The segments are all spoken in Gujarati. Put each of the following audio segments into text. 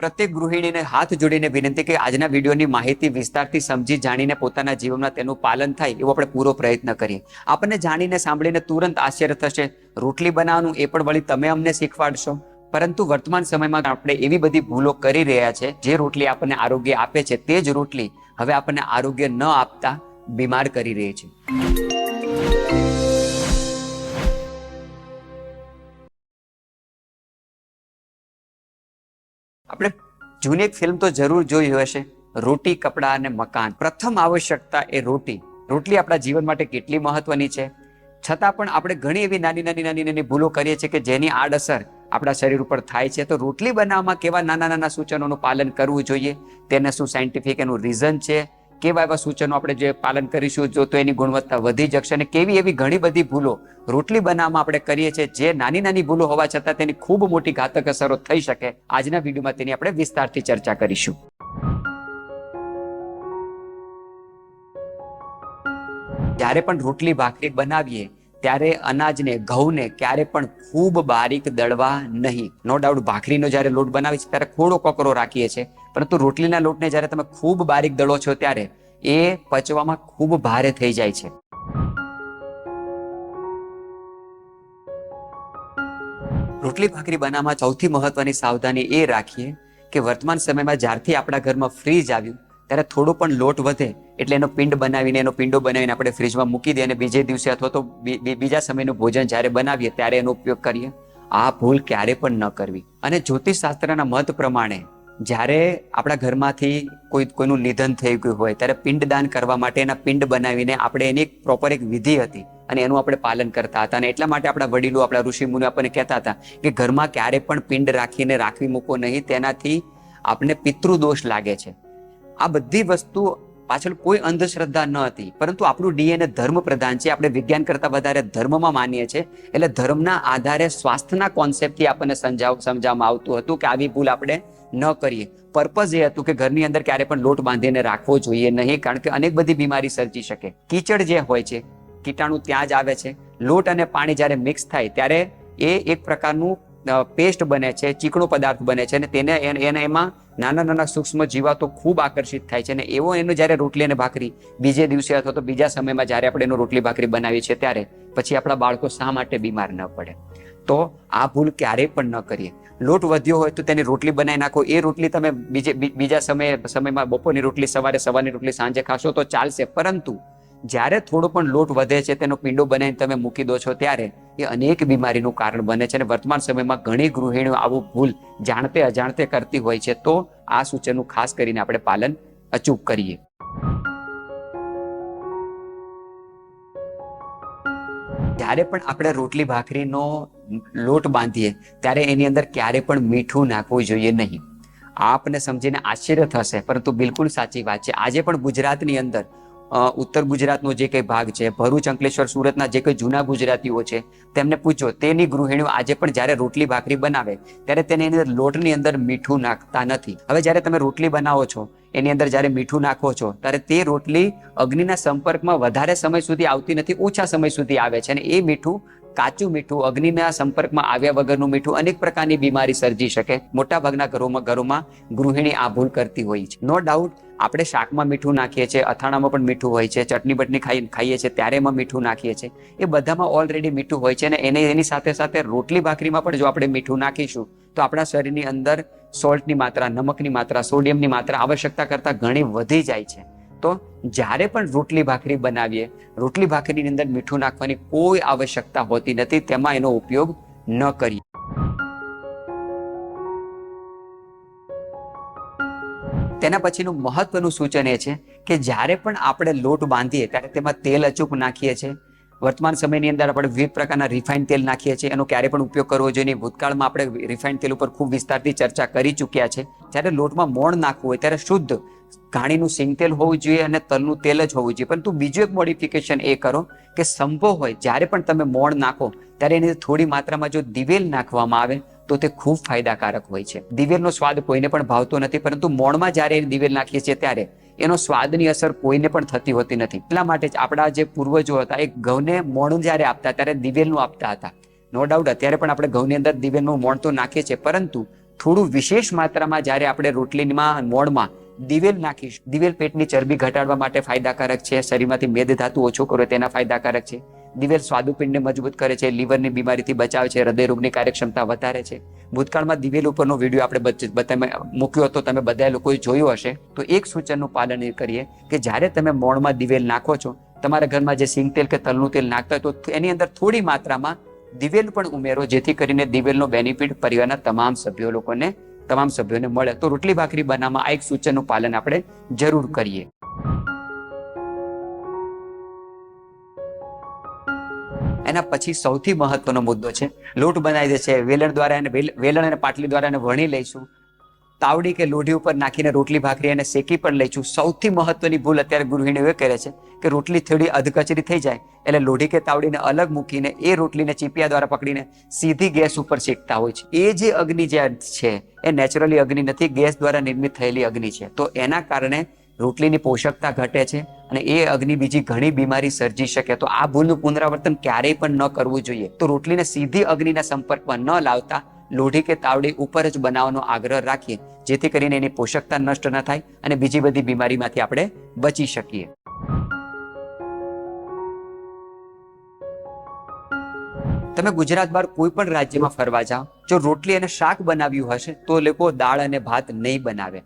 પ્રત્યેક ગૃહિણીને હાથ જોડીને વિનંતી કે આજના વિડીયોની માહિતી વિસ્તારથી સમજી જાણીને પોતાના જીવનમાં તેનું પાલન થાય એવો આપણે પૂરો પ્રયત્ન કરીએ. આપણને જાણીને સાંભળીને તુરંત આશ્ચર્ય થશે, રોટલી બનાવવાનું એ પણ વળી તમે અમને શીખવાડશો. પરંતુ વર્તમાન સમયમાં આપણે એવી બધી ભૂલો કરી રહ્યા છે, જે રોટલી આપણને આરોગ્ય આપે છે, તે જ રોટલી હવે આપણને આરોગ્ય ન આપતા બીમાર કરી રહી છે. આપણે જૂની એક ફિલ્મ તો જરૂર જોઈ હશે. રોટી, કપડાં અને મકાન. પ્રથમ આવશ્યકતા એ રોટી. રોટલી આપણા જીવન માટે કેટલી મહત્વની છે? છતાં પણ આપણે ઘણી એવી નાની નાની નાની નાની ભૂલો કરીએ છીએ કે જેની આડઅસર આપણા શરીર ઉપર થાય છે. તો રોટલી બનાવવામાં કેવા નાના નાના સૂચનોનું પાલન કરવું જોઈએ? તેને શું સાયન્ટિફિક એનું રીઝન છે? કેવા એવા સૂચનો આપણે જે પાલન કરીશું, જો તો એની ગુણવત્તા વધી જશે અને કેવી એવી ઘણી બધી ભૂલો રોટલી બનાવવામાં આપણે કરીએ છીએ, જે નાની નાની ભૂલો હોવા છતાં તેની ખૂબ મોટી ઘાતક અસરો થઈ શકે. આજના વિડીયોમાં તેની આપણે વિસ્તારથી ચર્ચા કરીશું. જ્યારે પણ રોટલી ભાખરી બનાવીએ ત્યારે અનાજને, ઘઉંને ક્યારે પણ ખૂબ બારીક દળવા નહીં. નો ડાઉટ ભાખરીનો જ્યારે લોટ બનાવીએ છીએ ત્યારે થોડો કોકરો રાખીએ છીએ. પરંતુ રોટલીના લોટને જ્યારે તમે ખૂબ બારીક દળો છો ત્યારે એ પચવામાં ખૂબ ભારે થઈ જાય છે. રોટલી ભાખરી બનાવવામાં સૌથી મહત્વની સાવધાની એ રાખીએ કે વર્તમાન સમયમાં જ્યારથી આપણા ઘરમાં ફ્રીજ આવ્યું, ત્યારે થોડો પણ લોટ વધે એટલે એનો પિંડ બનાવીને, એનો પિંડો બનાવીને આપણે ફ્રીજમાં મૂકી દઈએ અને બીજે દિવસે અથવા તો બીજા સમયનું ભોજન જ્યારે બનાવીએ ત્યારે એનો ઉપયોગ કરીએ. આ ભૂલ ક્યારે પણ ન કરવી. અને જ્યોતિષશાસ્ત્રના મત પ્રમાણે જ્યારે આપણા ઘરમાંથી કોઈ, કોઈનું નિધન થઈ ગયું હોય ત્યારે પિંડદાન કરવા માટે એના પિંડ બનાવીને આપણે એની એક પ્રોપર એક વિધિ હતી અને એનું આપણે પાલન કરતા હતા. અને એટલા માટે આપણા વડીલો, આપણા ઋષિ મુનિ આપણને કહેતા હતા કે ઘરમાં ક્યારે પણ પિંડ રાખીને રાખવી મૂકો નહીં, તેનાથી આપણને પિતૃદોષ લાગે છે. આ બધી વસ્તુ પાછળ કોઈ અંધશ્રદ્ધા ન હતી, પરંતુ આપણું ડીએનએ ધર્મ પ્રધાન છે. આપણે વિજ્ઞાન કરતા વધારે ધર્મમાં માનીએ છીએ. એટલે ધર્મના આધારે સ્વાસ્થ્યના કોન્સેપ્ટથી આપણને સમજાવ, સમજાવવામાં આવતું હતું કે આવી ભૂલ આપણે ન કરીએ. પર્પઝ એ હતું કે ઘરની અંદર ક્યારે પણ લોટ બાંધીને રાખવો જોઈએ નહીં, કારણ કે અનેક બધી બીમારી સર્જી શકે. કીચડ જે હોય છે, કીટાણુ ત્યાં જ આવે છે. લોટ અને પાણી જ્યારે મિક્સ થાય, ત્યારે એ એક પ્રકારનું પેસ્ટ બને છે, ચીકણો પદાર્થ બને છે અને તેને એને એમાં નાના નાના સૂક્ષ્મ જીવાતો ખૂબ આકર્ષિત થાય છે અને એવો એનો જ્યારે રોટલી અને ભાખરી બીજે દિવસે અથવા તો બીજા સમયમાં જ્યારે આપણે એનો રોટલી ભાખરી બનાવીએ છીએ ત્યારે પછી આપણા બાળકો શા માટે બીમાર ન પડે? તો આ ભૂલ ક્યારેય પણ ન કરીએ. લોટ વધ્યો હોય તો તેની રોટલી બનાવી નાખો. એ રોટલી તમે બીજે બીજા સમયે, સમયમાં બપોરની રોટલી, સવારે સવારની રોટલી સાંજે ખાશો તો ચાલશે. પરંતુ જ્યારે થોડો પણ લોટ વધે છે, તેનો પીંડો બનાવીને તમે મૂકી દો છો ત્યારે એ અનેક બીમારીનું કારણ બને છે અને વર્તમાન સમયમાં ઘણી ગૃહિણીઓ આવું ભૂલ જાણતે અજાણતે કરતી હોય છે. તો આ સૂચનનું ખાસ કરીને આપણે પાલન અચૂક કરીએ. જ્યારે પણ આપણે રોટલી ભાખરીનો લોટ બાંધીએ, ત્યારે એની અંદર ક્યારે પણ મીઠું નાખવું જોઈએ નહીં. આપને સમજીને આશ્ચર્ય થશે, પરંતુ બિલકુલ સાચી વાત છે. આજે પણ ગુજરાતની અંદર ઉત્તર ગુજરાતનો જે કંઈ ભાગ છે, ભરૂચ, અંકલેશ્વર, સુરતના જે કંઈ જૂના ગુજરાતીઓ છે, તેમને પૂછો. તેની ગૃહિણીઓ આજે પણ જ્યારે રોટલી ભાખરી બનાવે, ત્યારે તેને અંદર લોટની અંદર મીઠું નાખતા નથી. હવે જ્યારે તમે રોટલી બનાવો છો, એની અંદર જ્યારે મીઠું નાખો છો, ત્યારે તે રોટલી અગ્નિના સંપર્કમાં વધારે સમય સુધી આવતી નથી, ઓછા સમય સુધી આવે છે અને એ મીઠું કાચું મીઠું, અગ્નિના સંપર્કમાં આવ્યા વગરનું મીઠું અનેક પ્રકારની બીમારી સર્જી શકે. મોટા ભાગના ઘરોમાં ઘરોમાં ગૃહિણી આ ભૂલ કરતી હોય છે. નો ડાઉટ આપણે શાકમાં મીઠું નાખીએ છીએ, અથાણામાં પણ મીઠું હોય છે, ચટણી બટણી ખાઈ, ખાઈએ છીએ, ત્યારે એમાં મીઠું નાખીએ છીએ. એ બધામાં ઓલરેડી મીઠું હોય છે અને એને, એની સાથે સાથે રોટલી ભાખરીમાં પણ જો આપણે મીઠું નાખીશું, તો આપણા શરીરની અંદર સોલ્ટની માત્રા, નમકની માત્રા સોડિયમની માત્રા આવશ્યકતા કરતાં ઘણી વધી જાય છે. તો જ્યારે પણ રોટલી ભાખરી બનાવીએ, રોટલી ભાખરીની અંદર મીઠું નાખવાની કોઈ આવશ્યકતા હોતી નથી, તેમાં એનો ઉપયોગ ન કરીએ. તેના પછીનું મહત્વનું સૂચન એ છે કે જ્યારે પણ આપણે લોટ બાંધીએ, ત્યારે તેમાં તેલ અચૂક નાખીએ છીએ. વર્તમાન સમયની અંદર આપણે વિવિધ પ્રકારના રિફાઇન તેલ નાખીએ છીએ. એનો ક્યારે પણ ઉપયોગ કરવો જોઈએ નહીં. ભૂતકાળમાં આપણે રિફાઇન તેલ ઉપર ખૂબ વિસ્તારથી ચર્ચા કરી ચૂક્યા છે. જ્યારે લોટમાં મોણ નાખવું હોય, ત્યારે શુદ્ધ ઘાણીનું સિંગ તેલ હોવું જોઈએ અને તલનું તેલ જ હોવું જોઈએ. પરંતુ બીજું એક મોડિફિકેશન એ કરો કે સંભવ હોય, જ્યારે પણ તમે મોણ નાખો, ત્યારે એની થોડી માત્રામાં જો દિવેલ નાખવામાં આવે, તો તે ખૂબ ફાયદાકારક હોય છે. દિવેલનો સ્વાદ કોઈને પણ ભાવતો નથી, પરંતુ મોણમાં જ્યારે દિવેલ નાખીએ છીએ ત્યારે એનો સ્વાદની અસર કોઈને પણ થતી હોતી નથી. એટલા માટે જ આપણા જે પૂર્વજો હતા, એ ઘઉંને મોણ જ્યારે આપતા, ત્યારે દિવેલનું આપતા હતા. નો ડાઉટ, અત્યારે પણ આપણે ઘઉંની અંદર દિવેલનું મોણ તો નાખીએ છીએ, પરંતુ થોડું વિશેષ માત્રામાં જ્યારે આપણે રોટલીમાં, મોણમાં દિવેલ નાખીશ. દિવેલ પેટની ચરબી ઘટાડવા માટે ફાયદાકારક છે. શરીરમાંથી મેદ ધાતુ ઓછો કરો, તેના ફાયદાકારક છે. દિવેલ સ્વાદુપિંડને મજબૂત કરે છે. લીવરની બીમારીથી બચાવે છે. હૃદય રોગની કાર્યક્ષમતા વધારે છે. ભૂતકાળમાં દિવેલ ઉપરનો વીડિયો આપણે તમે મૂક્યો હતો તમે બધા લોકોએ જોયું હશે. તો એક સૂચનનું પાલન એ કરીએ કે જ્યારે તમે મોણમાં દિવેલ નાખો છો, તમારા ઘરમાં જે સિંગ તેલ કે તલનું તેલ નાખતા હોય તો એની અંદર થોડી માત્રામાં દિવેલ પણ ઉમેરો, જેથી કરીને દિવેલનો બેનિફિટ પરિવારના તમામ સભ્યો લોકોને તમામ સભ્યોને મળે તો રોટલી ભાખરી બનાવવામાં આ એક સૂચનનું પાલન આપણે જરૂર કરીએ. એના પછી સૌથી મહત્વનો મુદ્દો છે, લોટ બનાવી દે છે. વેલણ દ્વારા એને વેલણ અને પાટલી દ્વારા વણી લઈશું. તાવડી કે લોઢી ઉપર નાખીને રોટલી ભાખરી અને શેકી પણ લઈ છું સૌથી મહત્વની ભૂલ અત્યારે ગૃહિણીઓ એ કરે છે કે રોટલી થોડી અધકચરી થઈ જાય એટલે લોઢી કે તાવડીને અલગ મૂકીને એ રોટલીને ચીપિયા દ્વારા પકડીને સીધી ગેસ ઉપર શેકતા હોય છે. એ જે અગ્નિ જે છે એ નેચરલી અગ્નિ નથી, ગેસ દ્વારા નિર્મિત થયેલી અગ્નિ છે. તો એના કારણે રોટલીની પોષકતા ઘટે છે અને એ અગ્નિ બીજી ઘણી બીમારી સર્જી શકે. તો આ ભૂલનું પુનરાવર્તન ક્યારેય પણ ન કરવું જોઈએ. તો રોટલીને સીધી અગ્નિના સંપર્કમાં ન લાવતા લોઢી કે તાવડી ઉપર જ બનાવવાનો આગ્રહ રાખીએ, જેથી કરીને એની પોષકતા નષ્ટ ન થાય અને બીજી બધી બીમારીમાંથી આપણે બચી શકીએ. તમે ગુજરાત બહાર કોઈ પણ રાજ્યમાં ફરવા જાઓ, જો રોટલી અને શાક બનાવ્યું હશે, તો લોકો દાળ અને ભાત નહીં બનાવે.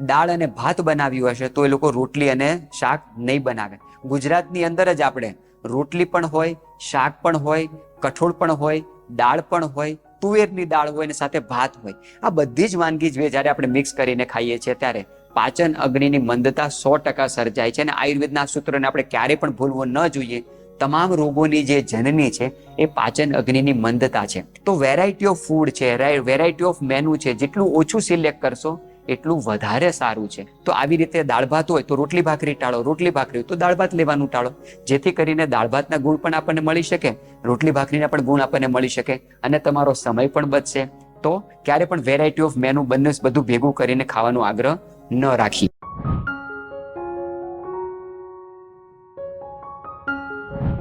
દાળ અને ભાત બનાવ્યું હશે, તો એ લોકો રોટલી અને શાક નહીં બનાવે. ગુજરાતની અંદર જ આપણે રોટલી પણ હોય, શાક પણ હોય, કઠોળ પણ હોય, દાળ પણ હોય તુવેરની દાળ હોય અને સાથે ભાત હોય. આ બધી જ વાનગી જે જ્યારે આપણે મિક્સ કરીને ખાઈએ છીએ ત્યારે પાચન અગ્નિની મંદતા સો ટકા સર્જાય છે અને આયુર્વેદના સૂત્રને આપણે ક્યારેય પણ ભૂલવું ન જોઈએ. તમામ રોગોની જે જનની છે એ પાચન અગ્નિની મંદતા છે. તો વેરાયટી ઓફ ફૂડ છે વેરાયટી ઓફ મેનુ છે, જેટલું ઓછું સિલેક્ટ કરશો એટલું વધારે સારું છે. તો આવી રીતે દાળ ભાત હોય તો રોટલી ભાખરી ટાળો, રોટલી ભાખરી તો દાળ ભાત લેવાનું ટાળો. જેથી કરીને દાળ ભાતના ગુણ પણ આપણને મળી શકે, રોટલી ભાખરીના પણ ગુણ આપણને મળી શકે અને તમારો સમય પણ બચશે. તો ક્યારે પણ વેરાયટી ઓફ મેનુ બંને બધું ભેગું કરીને ખાવાનો આગ્રહ ન રાખી.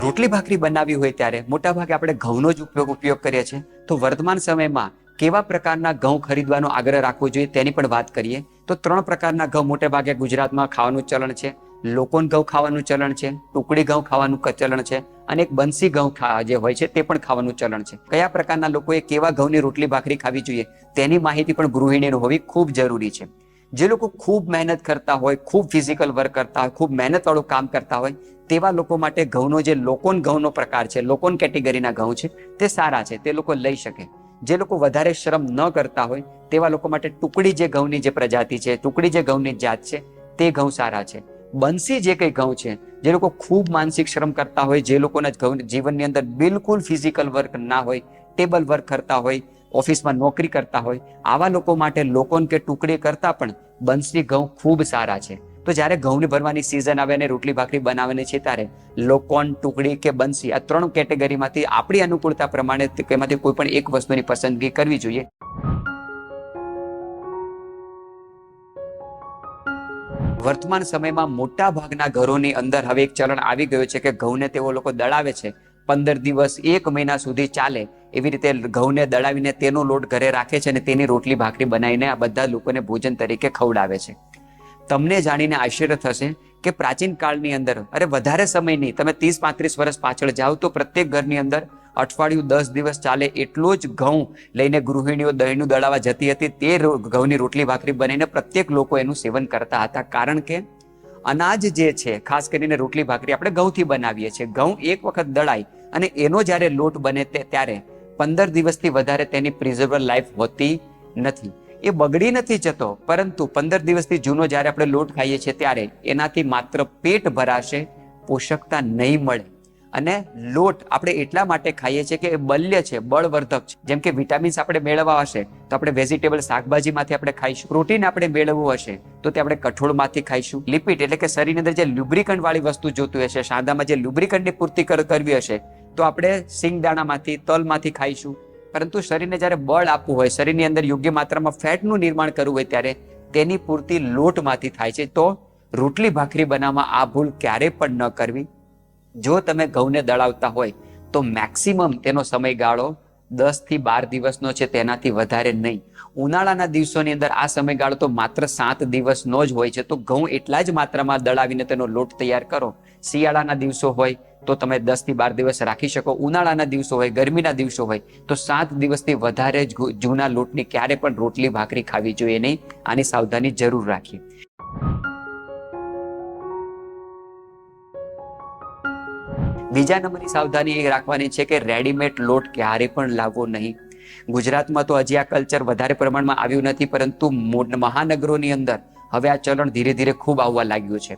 રોટલી ભાખરી બનાવી હોય ત્યારે મોટા ભાગે આપણે ઘઉંનો જ ઉપયોગ ઉપયોગ કરીએ છીએ. તો વર્તમાન સમયમાં કેવા પ્રકારના ઘઉં ખરીદવાનો આગ્રહ રાખવો જોઈએ તેની પણ વાત કરીએ. તો ત્રણ પ્રકારના ઘઉં મોટે ભાગે ગુજરાતમાં ખાવાનું ચલણ છે, લોકોન ઘઉં ખાવાનું ચલણ છે, ટુકડી ઘઉં ખાવાનું ચલણ છે અને એક બંસી ઘઉં જે હોય છે તે પણ ખાવાનું ચલણ છે. કયા પ્રકારના લોકોએ કેવા ઘઉંની રોટલી ભાખરી ખાવી જોઈએ તેની માહિતી પણ ગૃહિણીને હોવી ખૂબ જરૂરી છે. જે લોકો ખૂબ મહેનત કરતા હોય, ખૂબ ફિઝિકલ વર્ક કરતા હોય, ખૂબ મહેનતવાળું કામ કરતા હોય તેવા લોકો માટે ઘઉંનો જે લોકોન ઘઉંનો પ્રકાર છે, લોકોન કેટેગરીના ઘઉં છે તે સારા છે, તે લોકો લઈ શકે. જે લોકો વધારે શ્રમ ન કરતા હોય, તેવા લોકો માટે ટુકડી જે ઘઉંની જે પ્રજાતિ છે, ટુકડી જે ઘઉંની જાત છે, તે ઘઉં સારા છે. બંસી જે કંઈ ઘઉં છે, જે લોકો ખૂબ માનસિક શ્રમ કરતા હોય, જે લોકોના ઘઉં જીવનની અંદર બિલકુલ ફિઝિકલ વર્ક ના હોય, ટેબલ વર્ક કરતા હોય, ઓફિસમાં નોકરી કરતા હોય, આવા લોકો માટે લોકોન કે ટુકડી કરતા પણ બંસી ઘઉં ખૂબ સારા છે. તો જ્યારે ઘઉંની ભરવાની સિઝન આવે અને રોટલી ભાખરી બનાવવાની છે, ત્યારે લોકોન ટુકડી કે બંસી આ ત્રણ કેટેગરીમાંથી આપણી અનુકૂળતા પ્રમાણે તેમાંથી કોઈ પણ એક વસ્તુની પસંદગી કરવી જોઈએ. વર્તમાન સમયમાં મોટા ભાગના ઘરોની અંદર હવે એક ચલણ આવી ગયું છે કે ઘઉંને તેઓ લોકો દળાવે છે. પંદર દિવસ, એક મહિના સુધી ચાલે એવી રીતે ઘઉંને દળાવીને તેનો લોટ ઘરે રાખે છે અને તેની રોટલી ભાખરી બનાવીને આ બધા લોકોને ભોજન તરીકે ખવડાવે છે. તમને જાણીને આશ્ચર્ય થશે કે પ્રાચીન કાળની અંદર, અરે વધારે સમય નહીં, તમે ત્રીસ પાંત્રીસ વર્ષ પાછળ જાઓ તો પ્રત્યેક ઘરની અંદર અઠવાડિયું દસ દિવસ ચાલે એટલો જ ઘઉં લઈને ગૃહિણીઓ દહીંનું દળાવા જતી હતી. તે ઘઉંની રોટલી, ભાખરી બનીને પ્રત્યેક લોકો એનું સેવન કરતા હતા. કારણ કે અનાજ જે છે, ખાસ કરીને રોટલી, ભાખરી આપણે ઘઉંથી બનાવીએ છીએ. ઘઉં એક વખત દળાય અને એનો જ્યારે લોટ બને તે, ત્યારે પંદર દિવસથી વધારે તેની પ્રિઝર્વર લાઈફ હોતી નથી. એ બગડી નથી જતો. પરંતુ પંદર દિવસથી જૂનો જ્યારે આપણે લોટ ખાઈએ છીએ ત્યારે એનાથી માત્ર પેટ ભરાશે, પોષકતા નહીં મળે. અને લોટ આપણે એટલા માટે ખાઈએ છીએ કે એ બલ્ય છે, બળવર્ધક છે. જેમ કે વિટામિન્સ આપણે મેળવવા હશે, તો આપણે વેજીટેબલ શાકભાજીમાંથી આપણે ખાઈશું. પ્રોટીન આપણે મેળવવું હશે, તો તે આપણે કઠોળમાંથી ખાઈશું. લિપિડ એટલે કે શરીરની અંદર જે લ્યુબ્રિકન્ટ વાળી વસ્તુ જોતું હશે, સાંધામાં જે લ્યુબ્રિકન્ટની પૂર્તિ કર- કરવી હશે, તો આપણે સિંગદાણામાંથી, તલમાંથી ખાઈશું. પરંતુ શરીરને જ્યારે બળ આપવું હોય, શરીરની અંદર યોગ્ય માત્રામાં ફેટનું નિર્માણ કરવું હોય ત્યારે તેની પૂર્તિ લોટમાંથી થાય છે. તો રોટલી ભાખરી બનાવવામાં આ ભૂલ ક્યારે પણ ન કરવી. જો તમે ઘઉંને દળાવતા હોય, તો મેક્સિમમ તેનો સમયગાળો દસથી બાર દિવસનો છે, તેનાથી વધારે નહીં. ઉનાળાના દિવસોની અંદર આ સમયગાળો તો માત્ર સાત દિવસનો જ હોય છે. તો ઘઉં એટલા જ માત્રામાં દળાવીને તેનો લોટ તૈયાર કરો. શિયાળાના દિવસો હોય તો તમે દસથી બાર દિવસ રાખી શકો. ઉનાળાના દિવસો હોય, ગરમીના દિવસો હોય, તો સાત દિવસથી વધારે જૂના લોટની ક્યારે પણ રોટલી, ભાખરી ખાવી જોઈએ નહીં. આની સાવધાની જરૂર રાખીએ. બીજા નંબરની સાવધાની એ રાખવાની છે કે રેડીમેડ લોટ ક્યારે પણ લાવવો નહીં. ગુજરાતમાં તો હજી આ કલ્ચર વધારે પ્રમાણમાં આવ્યું નથી, પરંતુ મહાનગરોની અંદર હવે આ ચલણ ધીરે ધીરે ખૂબ આવવા લાગ્યું છે.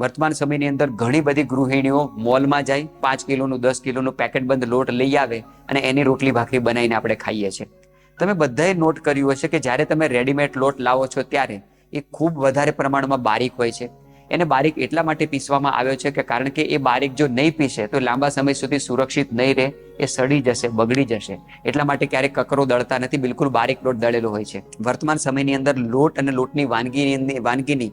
વર્તમાન સમયની અંદર ઘણી બધી ગૃહિણીઓ મોલમાં જાય, પાંચ કિલોનું, દસ કિલોનું પેકેટ બંધ લોટ લઈ આવે અને એની રોટલી ભાખરી બનાવીને આપણે ખાઈએ છીએ. તમે બધાએ નોટ કર્યું હશે કે જ્યારે તમે રેડીમેડ લોટ લાવો છો ત્યારે એ ખૂબ વધારે પ્રમાણમાં બારીક હોય છે. એને બારીક એટલા માટે પીસવામાં આવ્યો છે કે કારણ કે એ બારીક જો નહીં પીસે, તો લાંબા સમય સુધી સુરક્ષિત નહીં રહે, એ સડી જશે, બગડી જશે. એટલા માટે ક્યારેક કકરો દળતા નથી, બિલકુલ બારીક લોટ દળેલો હોય છે. વર્તમાન સમયની અંદર લોટ અને લોટની વાનગીની વાનગીની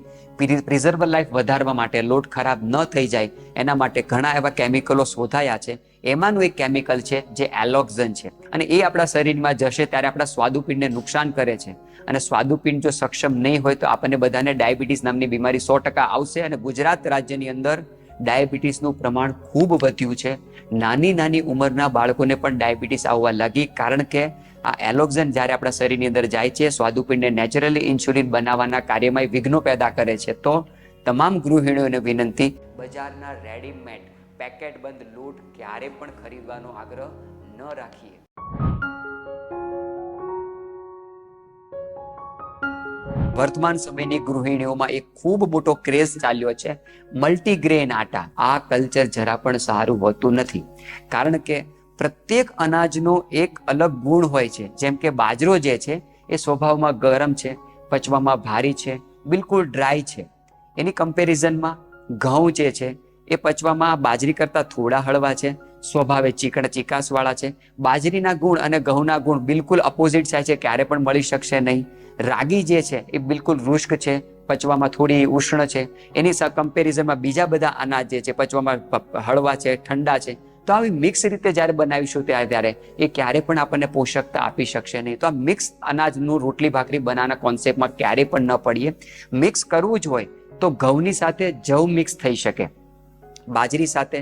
પ્રિઝર્વ લાઈફ વધારવા માટે લોટ ખરાબ ન થઈ જાય, એના માટે ઘણા એવા કેમિકલો શોધાયા છે. એમાંનું એક કેમિકલ છે જે એલોક્ઝન છે. અને એ આપણા શરીરમાં જશે ત્યારે આપણા સ્વાદુપિંડને નુકસાન કરે છે. અને સ્વાદુપિંડ જો સક્ષમ નહીં હોય તો આપણને બધાને ડાયાબિટીસ નામની બીમારી સો ટકા આવશે અને ગુજરાત રાજ્યની અંદર ડાયાબિટીસનું પ્રમાણ ખૂબ વધ્યું છે. નાની નાની ઉંમરના બાળકોને પણ ડાયાબિટીસ આવવા લાગી કારણ કે આ એલોક્ઝન જ્યારે આપણા શરીરની અંદર જાય છે, સ્વાદુપિંડને નેચરલી ઇન્સ્યુલિન બનાવવાના કાર્યમાં વિઘ્નો પેદા કરે છે. તો તમામ ગૃહિણીઓને વિનંતી, બજારના રેડીમેડ પેકેટ બંધ લોટ ક્યારે પણ ખરીદવાનો આગ્રહ ન રાખીએ. વર્તમાન સમયની ગૃહિણીઓમાં એક ખૂબ મોટો ક્રેઝ ચાલ્યો છે મલ્ટીગ્રેન આટા. આ કલ્ચર જરા પણ સારું હોતું નથી. કારણ કે પ્રત્યેક અનાજનો એક અલગ ગુણ હોય છે. જેમ કે બાજરો જે છે, એ સ્વભાવમાં ગરમ છે, પચવામાં ભારી છે, બિલકુલ ડ્રાય છે. એની કમ્પેરિઝનમાં ઘઉં જે છે એ પચવામાં બાજરી કરતાં થોડા હળવા છે. સ્વભાવે ચીકણ ચીકાસવાળા છે. બાજરીના ગુણ અને ઘઉંના ગુણ બિલકુલ અપોઝિટ થાય છે. ક્યારે પણ મળી શકશે નહીં. રાગી જે છે એ બિલકુલ રુષ્ક છે. પચવામાં થોડી ઉષ્ણ છે. એની કમ્પેરિઝનમાં બીજા બધા અનાજ જે છે પચવામાં હળવા છે, ઠંડા છે. તો આવી મિક્સ રીતે જ્યારે બનાવીશું ત્યારે ત્યારે એ ક્યારે પણ આપણને પોષકતા આપી શકશે નહીં. તો આ મિક્સ અનાજનું રોટલી ભાખરી બનાવવાના કોન્સેપ્ટમાં ક્યારે પણ ન પડીએ. મિક્સ કરવું જ હોય તો ઘઉંની સાથે જવ મિક્સ થઈ શકે. બાજરી સાથે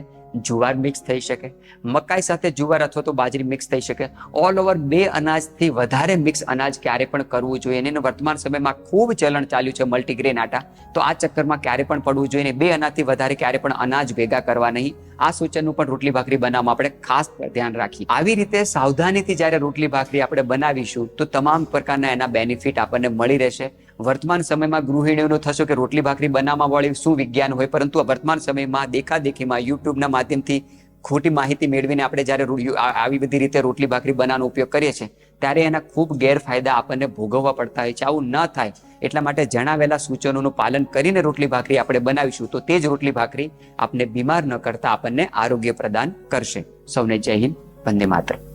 જુવાર મિક્સ થઈ શકે, મકાઈ સાથે જુવાર અથવા તો બાજરી મિક્સ થઈ શકે. ઓલ ઓવર બે અનાજથી વધારે મિક્સ અનાજ ક્યારે પણ કરવું જોઈએ અને વર્તમાન સમયમાં ખૂબ ચલણ ચાલ્યું છે મલ્ટીગ્રેન આટા. તો આ ચક્કરમાં ક્યારે પણ પડવું જોઈએ બે અનાજથી વધારે ક્યારે પણ અનાજ ભેગા કરવા નહીં. આ સૂચનનું પણ રોટલી ભાખરી બનાવવામાં આપણે ખાસ ધ્યાન રાખીએ. આવી રીતે સાવધાનીથી જ્યારે રોટલી ભાખરી આપણે બનાવીશું, તો તમામ પ્રકારના એના બેનિફિટ આપણને મળી રહેશે. વર્તમાન સમયમાં ગૃહિણીઓનું થશે કે રોટલી ભાખરી બનાવવા વાળી શું વિજ્ઞાન હોય? પરંતુ વર્તમાન સમયમાં દેખાદેખીમાં યુટ્યુબના માધ્યમથી ખોટી માહિતી મેળવીને આપણે જ્યારે આવી બધી રીતે રોટલી ભાખરી બનાવવાનો ઉપયોગ કરીએ છીએ, ત્યારે એના ખૂબ ગેરફાયદા આપણને ભોગવવા પડતા હોય છે. આવું ન થાય. એટલા માટે જણાવેલા સૂચનોનું પાલન કરીને રોટલી ભાખરી આપણે બનાવીશું. તો તે જ રોટલી ભાખરી આપને બીમાર ન કરતા આપણને આરોગ્ય પ્રદાન કરશે. સૌને જય હિન્દ. વંદે માતરમ.